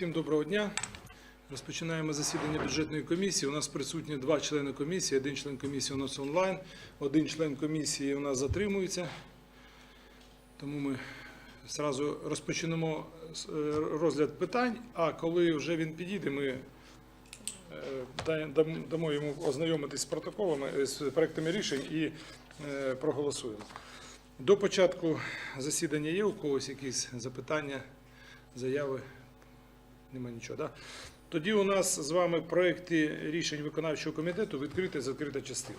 Всім доброго дня. Розпочинаємо засідання бюджетної комісії. У нас присутні два члени комісії. Один член комісії у нас онлайн, один член комісії у нас затримується. Тому ми зразу розпочнемо е, розгляд питань, а коли вже він підійде, ми е, да- дам- дамо йому ознайомитись з протоколами, е, з проектами рішень і проголосуємо. До початку засідання є у когось якісь запитання, заяви? Нема нічого. Да? Тоді у нас з вами проекти рішень виконавчого комітету відкрита і закрита частина.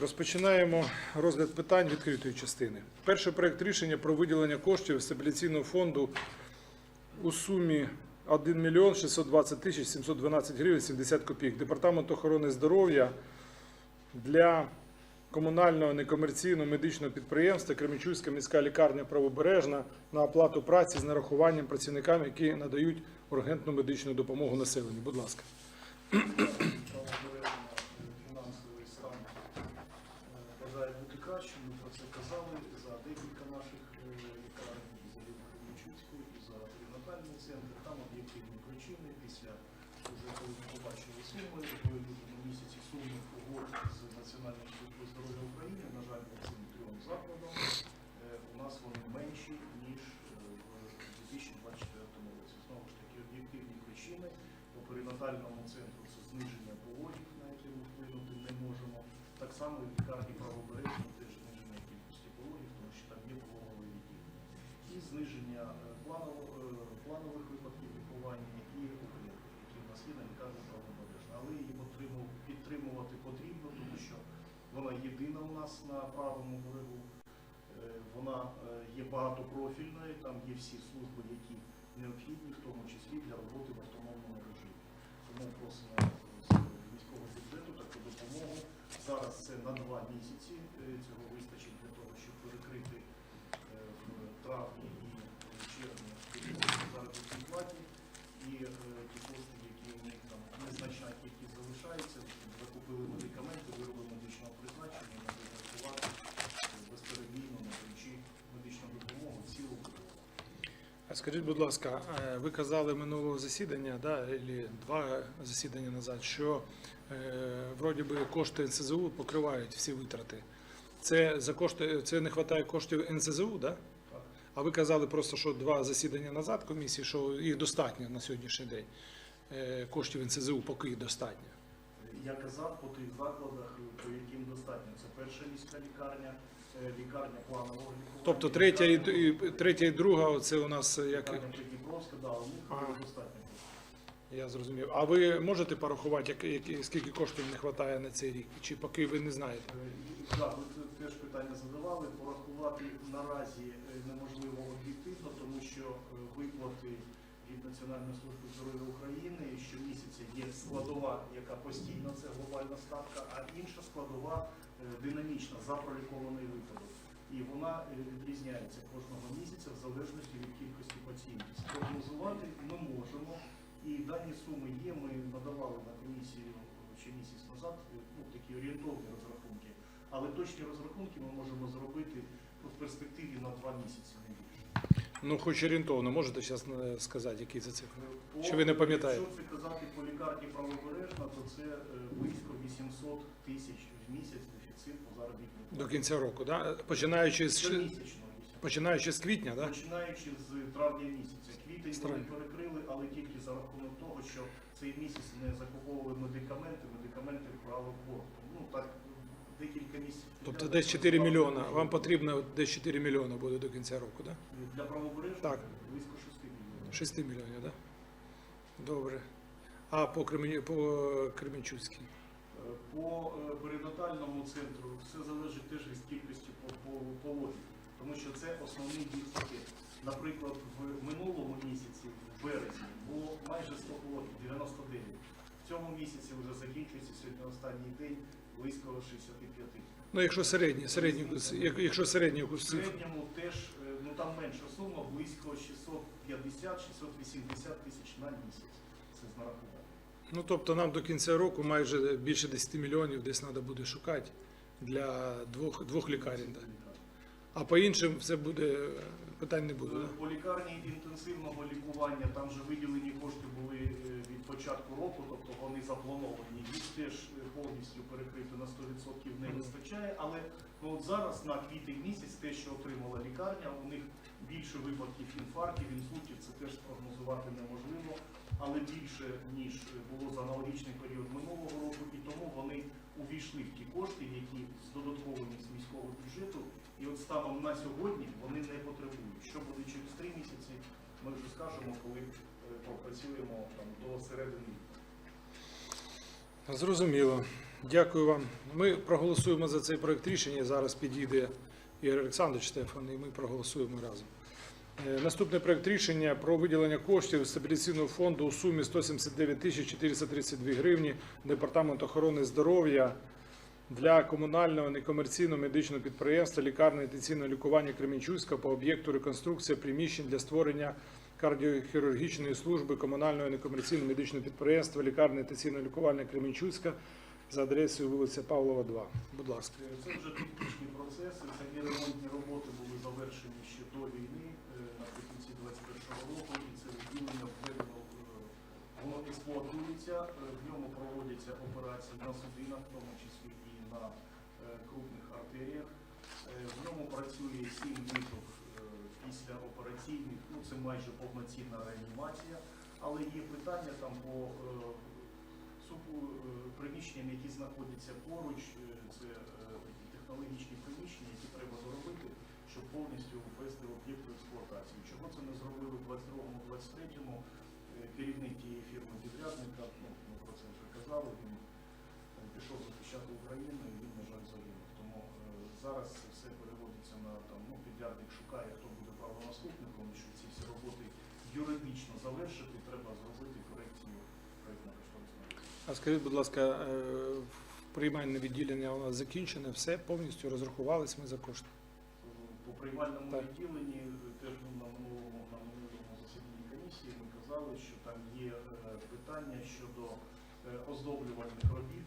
Розпочинаємо розгляд питань відкритої частини. Перший проект рішення про виділення коштів стабіляційного фонду у сумі 1 мільйон 620 тисяч 712 гривень 70 копійок. Департамент охорони здоров'я для комунального некомерційного медичного підприємства Кременчуцька міська лікарня правобережна на оплату праці з нарахуванням працівникам, які надають ургентну медичну допомогу населенню. Будь ласка. Вона єдина у нас на правому берегу. Е, Вона е, є багатопрофільною, там є всі служби, які необхідні, в тому числі для роботи в автономному режимі. Тому просимо з міського бюджету таку допомогу. Зараз це на два місяці. Е, Цього вистачить для того, щоб перекрити е, в травні і в червні заробітні платі. І е, ті кошти, які у них там незначна кількість залишається, закупили медикаменти, вироби медичного призначення, і можуть працювати безперебійно надаючи медичну допомогу в цілому. А Скажіть, будь ласка, е, ви казали минулого засідання, да, або два засідання назад, що е, вроді би кошти НСЗУ покривають всі витрати. Це за кошти, це не вистачає коштів НСЗУ, да? А ви казали просто, що два засідання назад комісії, що їх достатньо на сьогоднішній день. Е, Коштів НСЗУ поки їх достатньо. Я казав по тих закладах, по яким достатньо. Це перша міська лікарня, лікарня планового лікування. Тобто третя і, і третя і друга, це у нас е, як лікарня Придніпровська, да, у них Ага. достатньо. я зрозумів. А ви можете порахувати, як, як, скільки коштів не вистачає на цей рік? Чи поки ви не знаєте? Е, Так, ви теж питання задавали. Порахувати наразі е, неможливо об'єктивно, тому що е, виплати від Національної служби здоров'я України щомісяця є складова, яка постійна, це глобальна ставка, а інша складова динамічна за пролікований випадок. І вона е, відрізняється кожного місяця в залежності від кількості пацієнтів. Спрогнозувати ми можемо. І дані суми є. Ми надавали на комісію ще місяць назад е, ну, такі орієнтовні розрахунки. Але точні розрахунки ми можемо зробити в перспективі на два місяці не більше. Ну, хоч орієнтовно, можете зараз сказати, які це цифри? По- Чи ви не пам'ятаєте? Якщо це казати по лікарні правобережна, то це е, близько 800 тисяч в місяць по заробітній До кінця року, да? починаючи з, Щомісячно починаючи з квітня, да? Починаючи з травня місяця. Квітень вони перекрили, але тільки за рахунок того, що цей місяць не закуповували медикаменти, медикаменти брали бортом. Ну так декілька місяців. Тобто десь 4 мільйона. Вам потрібно десь 4 мільйони буде до кінця року, да? Для правобережних Так. близько 6 мільйонів. 6 мільйонів, да? Добре. А по, Кремені, по Кременчуцькій? По е, перинатальному центру все залежить теж від кількості по- по- пологів, тому що це основний їх пакет. Наприклад, в минулому місяці, в березні, було майже 100 пологів, 99. В цьому місяці вже закінчується сьогодні останній день близько 65. Ну, якщо середній, як- якщо середній В середньому теж, е, ну там менша сума, близько 650-680 тисяч на місяць. Це з нарахування. Ну, тобто нам до кінця року майже більше 10 мільйонів десь треба буде шукати для двох, двох лікарень. Да? А по іншим все буде, питань не буде. да? По лікарні інтенсивного лікування там же виділені кошти були е, від початку року, тобто вони заплановані. Їх теж е, повністю перекрити на 100% не вистачає. Але ну, от зараз на квітень місяць те, що отримала лікарня, у них більше випадків інфарктів, інсультів, це теж спрогнозувати неможливо, але більше ніж було за аналогічний період минулого року, і тому вони увійшли в ті кошти, які здодатковлені з міського бюджету. І от станом на сьогодні вони не потребують. Що буде через три місяці, ми вже скажемо, коли е, попрацюємо там до середини. Зрозуміло. Дякую вам. Ми проголосуємо за цей проект рішення. Зараз підійде Ігор Олександрович Штефан, і ми проголосуємо разом. Е, Наступний проект рішення про виділення коштів стабілізаційного фонду у сумі 179 тисяч 432 гривні Департаменту охорони здоров'я для комунального некомерційного медичного підприємства лікарне інтенсивного лікування Кременчуцька по об'єкту реконструкція приміщень для створення кардіохірургічної служби комунального некомерційного медичного підприємства лікарне інтенсивного лікування Кременчуцька за адресою вулиця Павлова, 2. Будь ласка. Це вже технічні процеси. Самі ремонтні роботи були завершені ще до війни, е, наприкінці 21 року, і це відділення введено, воно експлуатується, е, в ньому проводяться операції на судинах, в тому числі і на е, крупних артеріях. Е, В ньому працює сім ліжок після операційних, ну це майже повноцінна реанімація, але є питання там по приміщенням, які знаходяться поруч, це е, технологічні приміщення, які треба доробити, щоб повністю ввести об'єкт в експлуатацію. Чого це не зробили в 22-23-му? Е, Керівник тієї фірми підрядника, ну ми про це вже казали, він е, пішов захищати Україну і він, на жаль, загинув. Тому е, зараз все переводиться на там, ну, підрядник шукає, хто буде правонаступником, і щоб ці всі роботи юридично завершити, треба зробити корекцію проєктно-кошторисної. А скажіть, будь ласка, приймальне відділення у нас закінчене, все повністю розрахувались ми за кошти. По приймальному Так. відділенні теж на минулому комісії ми казали, що там є е, питання щодо е, оздоблювальних робіт.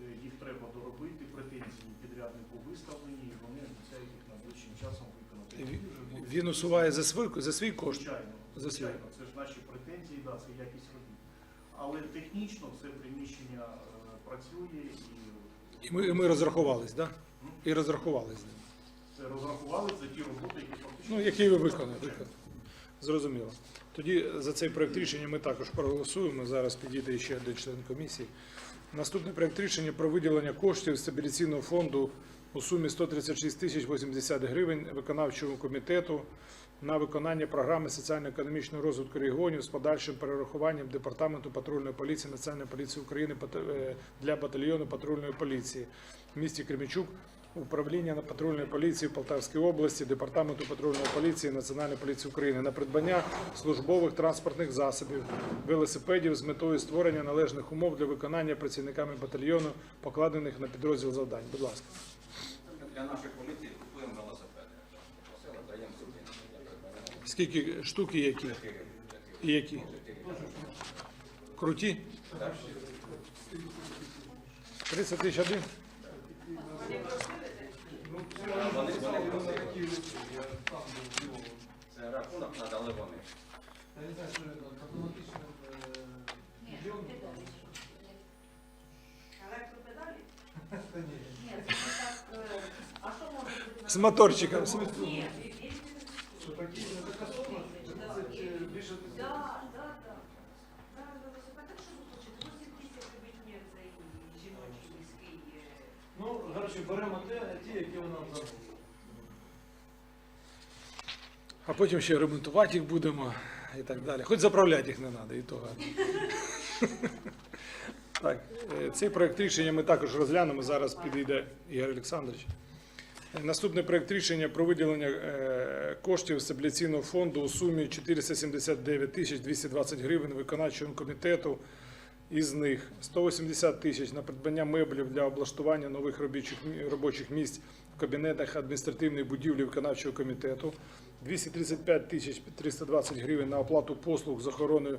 Е, Їх треба доробити, претензії підряднику виставлені, і вони обіцяють їх найближчим часом виконати. Він усуває за свій, за свій кошт. Звичайно, звичайно, це ж наші претензії, да, це якість робіт. Але технічно це приміщення працює і, І ми, і ми розрахувались, да? І розрахувались. це розрахували за ті роботи, які фактично. Ну, які ви виконали. Зрозуміло. Тоді за цей проект рішення ми також проголосуємо. Зараз підійде ще один член комісії. Наступний проект рішення про виділення коштів з стабілізаційного фонду у сумі 136 тисяч 80 гривень виконавчому комітету на виконання програми соціально-економічного розвитку регіонів з подальшим перерахуванням департаменту патрульної поліції Національної поліції України е, для батальйону патрульної поліції в місті Кременчук управління на патрульної поліції в Полтавській області, департаменту патрульної поліції Національної поліції України на придбання службових транспортних засобів, велосипедів з метою створення належних умов для виконання працівниками батальйону, покладених на підрозділ завдань. Будь ласка. Для нашої поліції купуємо велосипеди. Скільки штуки які? І які? Круті? 30 тисяч один? Вони, вони просили. Це рахунок надали вони. Я не знаю, що автоматично. Ні, педалі. Електропедалі? Та ні. Ні, це не так. е, А що може бути? З моторчиком. Ні, він- він Що такі не така сума? Да, Це чи і- більше Да, да, да. Зараз велосипед, так що ви хочете? 8 тисяч робіть мені цей жіночий міський. е, Ну, коротше, беремо те, ті, які ви нам забули. А потім ще ремонтувати їх будемо і так далі. Хоч заправляти їх не треба, і то гарно. Так, е, цей проект рішення ми також розглянемо. Зараз підійде Ігор Олександрович. Наступний проект рішення про виділення е, коштів з стабіляційного фонду у сумі 479 тисяч 220 гривень виконавчому комітету. Із них 180 тисяч на придбання меблів для облаштування нових робочих, місць кабінетах адміністративної будівлі виконавчого комітету, 235 тисяч 320 гривень на оплату послуг з охорони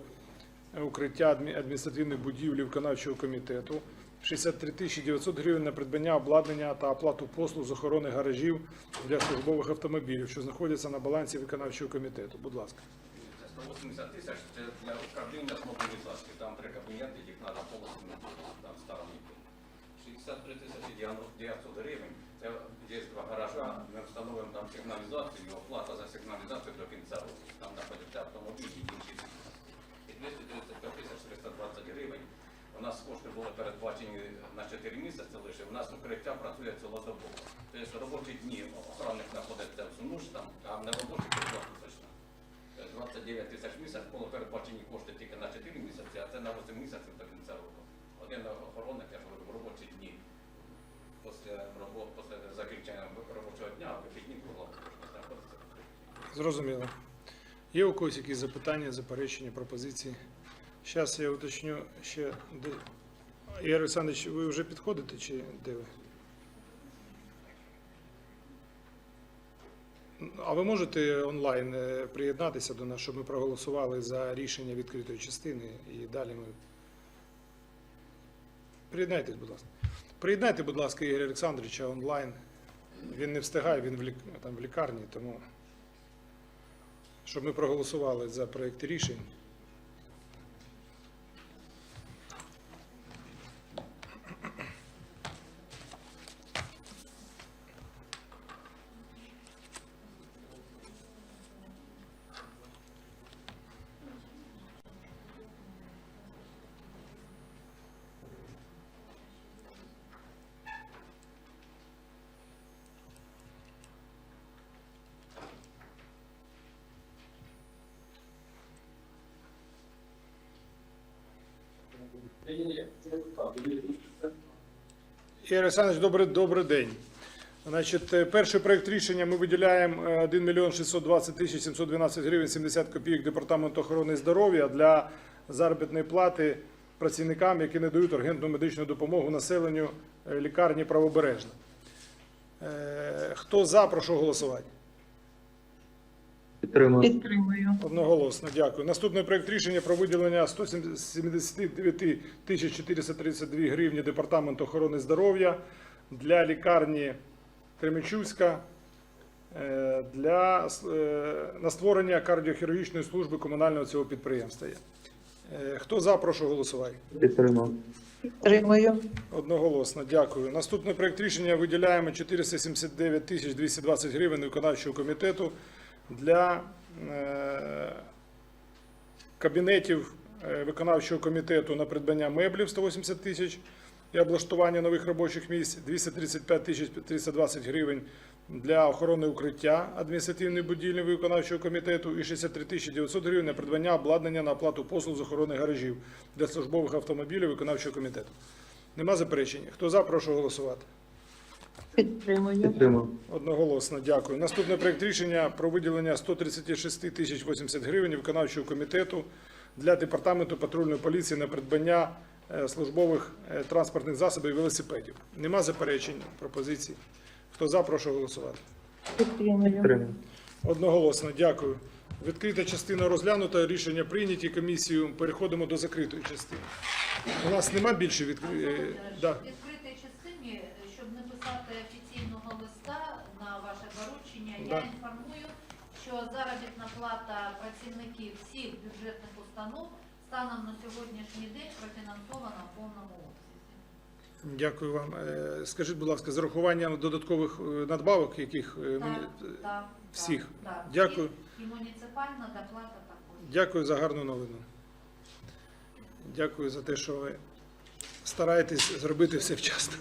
е, укриття адміністративної будівлі виконавчого комітету, 63 тисячі 900 гривень на придбання обладнання та оплату послуг з охорони гаражів для службових автомобілів, що знаходяться на балансі виконавчого комітету. Будь ласка. 180 тисяч, це для управління. Там три кабінети, їх треба повністю там старому. 63 тисячі 900 гривень. Це є два гаража, ми встановимо там сигналізацію, і оплата за сигналізацію до кінця року. Там знаходяться автомобілі і інші. І 235 тисяч 320 гривень. У нас кошти були передбачені на 4 місяці лише. У нас укриття працює цілодобово. Тобто робочі дні охоронник знаходиться в Сумуш, там, а не робочі круглосуточно. 29 тисяч місяць було передбачені кошти тільки на 4 місяці, а це на 8 місяців до кінця року. Один охоронник, я ж говорю, робочі дні. Після робот, після закінчення робочого дня, вихідні було знаходиться в укритті. Зрозуміло. Є у когось якісь запитання, заперечення, пропозиції? Зараз я уточню ще. Ігор Олександрович, ви вже підходите чи де ви? А ви можете онлайн е, приєднатися до нас, щоб ми проголосували за рішення відкритої частини і далі ми. Приєднайтесь, будь ласка. Приєднайте, будь ласка, Ігоря Олександровича онлайн. Він не встигає, він в лікарні, тому щоб ми проголосували за проєкт рішень. Ігор Олександрович, добрий, добрий день. Значить, е, перший проект рішення ми виділяємо е, 1 мільйон 620 тисяч 712 гривень 70 копійок Департаменту охорони здоров'я для заробітної плати працівникам, які надають ургентну медичну допомогу населенню е, лікарні правобережна. Е, Хто за, прошу голосувати. Підтримую. Підтримую. Одноголосно, дякую. Наступний проект рішення про виділення 179 тисяч 432 гривні Департаменту охорони здоров'я для лікарні Кременчуцька е, для, е, на створення кардіохірургічної служби комунального цього підприємства. Е, Хто за, прошу голосувати. Підтримую. Підтримую. Одноголосно, дякую. Наступний проект рішення виділяємо 479 тисяч 220 гривень виконавчого комітету для е, кабінетів е, виконавчого комітету на придбання меблів 180 тисяч і облаштування нових робочих місць 235 тисяч 320 гривень для охорони укриття адміністративної будівлі виконавчого комітету і 63 тисячі 900 гривень на придбання обладнання на оплату послуг з охорони гаражів для службових автомобілів виконавчого комітету. Нема заперечень. Хто за, прошу голосувати. Підтримую. Підтримую. Одноголосно, дякую. Наступний проект рішення про виділення 136 тисяч 80 гривень виконавчого комітету для департаменту патрульної поліції на придбання е, службових е, транспортних засобів і велосипедів. Нема заперечень, пропозицій. Хто за, прошу голосувати. Підтримую. Одноголосно, дякую. Відкрита частина розглянута, рішення прийняті комісією. Переходимо до закритої частини. У нас нема більше від... я інформую, що заробітна плата працівників всіх бюджетних установ станом на сьогоднішній день профінансована в повному обсязі. Дякую вам. Е, Скажіть, будь ласка, з урахуванням додаткових е, надбавок, яких е, мені... Так, так, всіх. так, так. Дякую. І муніципальна доплата також. Дякую за гарну новину. Дякую за те, що ви стараєтесь зробити все вчасно.